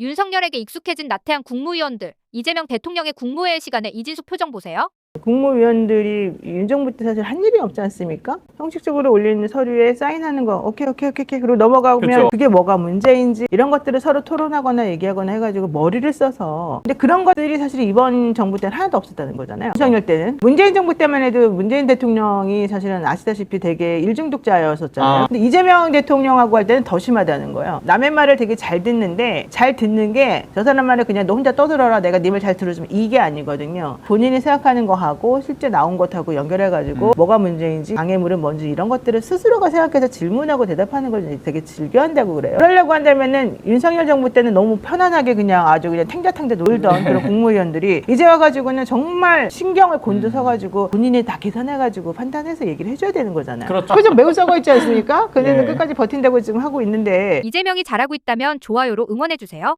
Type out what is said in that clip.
윤석열에게 익숙해진 나태한 국무위원들, 이재명 대통령의 국무회의 시간에 이진숙 표정 보세요. 국무위원들이 윤 정부 때 사실 한 일이 없지 않습니까? 형식적으로 올리는 서류에 사인하는 거 오케이 오케이 오케이 오케이 그리고 넘어가면 그쵸. 그게 뭐가 문제인지 이런 것들을 서로 토론하거나 얘기하거나 해가지고 머리를 써서 근데 그런 것들이 사실 이번 정부 때는 하나도 없었다는 거잖아요. 윤석열 때는 문재인 정부 때만 해도 문재인 대통령이 사실은 아시다시피 되게 일중독자였었잖아요. 아. 근데 이재명 대통령하고 할 때는 더 심하다는 거예요. 남의 말을 되게 잘 듣는데 잘 듣는 게 저 사람 말을 그냥 너 혼자 떠들어라 내가 네 말 잘 들어주면 이게 아니거든요. 본인이 생각하는 거 하고 실제 나온 것하고 연결해가지고 음. 뭐가 문제인지 장애물은 뭔지 이런 것들을 스스로가 생각해서 질문하고 대답하는 걸 되게 즐겨한다고 그래요. 그러려고 한다면은 윤석열 정부 때는 너무 편안하게 그냥 아주 그냥 탱자탱자 놀던 그런 국무위원들이 이제 와가지고는 정말 신경을 곤두서가지고 본인이 다 계산해가지고 판단해서 얘기를 해줘야 되는 거잖아요. 그렇죠. 좀 매우 썩어 있지 않습니까? 그는 예. 끝까지 버틴다고 지금 하고 있는데 이재명이 잘하고 있다면 좋아요로 응원해주세요.